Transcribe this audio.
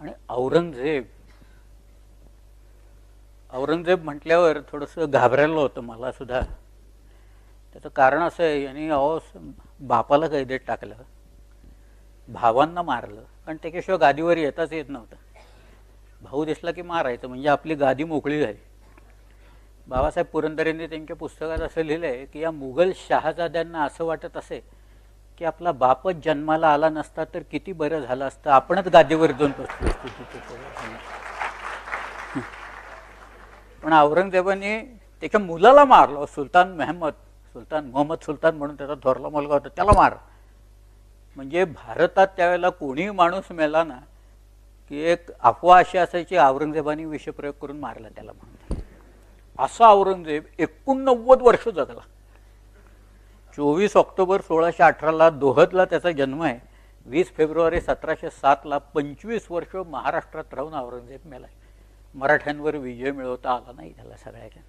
आणि औरंगजेब औरंगजेब म्हटल्यावर थोडंसं घाबरायला होतं मला सुद्धा. त्याचं कारण असं आहे यांनी अहो बापाला कैदेत टाकलं भावांना मारलं कारण त्याच्याशिवाय गादीवर येताच येत नव्हतं. भाऊ दिसला की मारायचं म्हणजे आपली गादी मोकळी झाली. बाबासाहेब पुरंदरेंनी त्यांच्या पुस्तकात असं लिहिलं आहे की या मुघल शहाजाद्यांना असं वाटत असे की आपला बापच जन्माला आला नसता तर किती बरं झालं असतं. आपणच गादीवर जाऊन बसलो असतो तिथे. पण औरंगजेबाने त्याच्या मुलाला मारलं. सुलतान मेहमद सुलतान मोहम्मद सुलतान म्हणून त्याचा थोरला मुलगा होता त्याला मार म्हणजे भारतात त्यावेळेला कोणीही माणूस मेला ना की एक अफवा अशी असायची औरंगजेबाने विषप्रयोग करून मारला त्याला म्हणून. असा औरंगजेब एकोणनव्वद वर्ष जगला. चोवीस ऑक्टोबर सोळाशे अठराला दोहदला त्याचा जन्म आहे. वीस फेब्रुवारी सतराशे सातला पंचवीस वर्ष महाराष्ट्रात राहून औरंगजेब मेला मराठ्यांवर विजय मिळवता आला नाही त्याला सगळ्याच्या